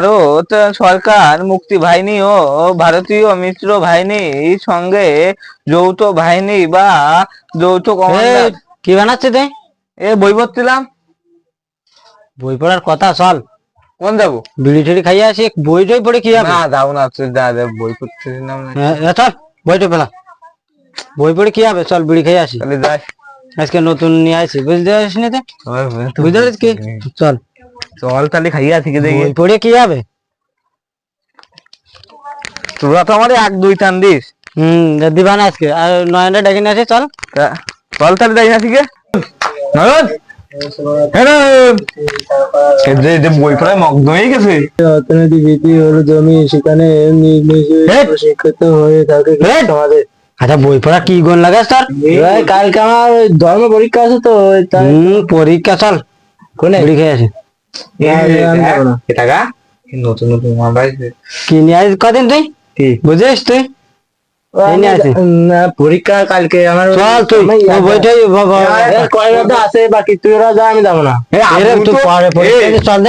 ভারত সরকার মুক্তি বাহিনী ও ভারতীয় মিত্র বাহিনীর সঙ্গে যৌথ বাহিনী বা যৌথ কমান্ডার। কি বানাচ্ছে তুই? এ বই পড়ছিলাম। বই পড়ার কথা চল। কোন যাব? বিড়ি টিড়ি খাইয়ে আসি বই টই পড়ে কি হবে না যাব না তুই যা যা, বই পড়তেছিলাম। না চল বইটা পেলা। বই পড়ে কি হবে চল বিড়ি খেয়ে আসি। তাহলে যাই। আজকে নতুন নিয়ে আসি বুঝতে পারছিস না তুই? বুঝতে পারছিস কি? চল। চল তাহলে খাইয়া থেকে দেখি। পড়ে কি হবে? তোরা তো আমার এক দুই টান দিস। হুম দিবা না আজকে। আর নয়নটা ডেকে নিয়ে আসি চল। চল তাহলে যাই না থেকে নয়ন? আচ্ছা বই পড়া কি গুণ লাগাস তোর কালকে আমার ধর্ম পরীক্ষা আছে তো পরীক্ষা চল। কোন? বিড়ি খেয়ে নতুন নতুন কি নিয়ে আসিস কদিন তুই? বুঝিস তুই। না, পরীক্ষা কালকে আমার চল তুই আমার বইটাই ব- ব- এ, কয়টা আছে বাকি তুই ওরা যা আমি যাব না। এ, আমি এরে, তুই তো-।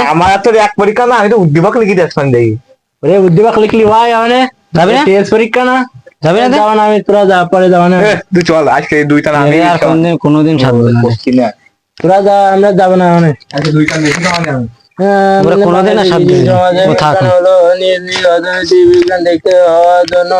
আমার এক পরীক্ষা না আমি তো উদ্দীপক লিখে দেখি। ওরে উদ্দীপক লিখলি ভাই মানে? যাবি না? টেস্ট পরীক্ষা না? যাবি না যাব না আমি তোরা যা পরে যাব না। তুই চল আজকে দুইটা না আমি কোনোদিন ছাড়বো না। তোরা যা আমরা যাব না মানে কোনোদিন দেখতে হওয়ার জন্য।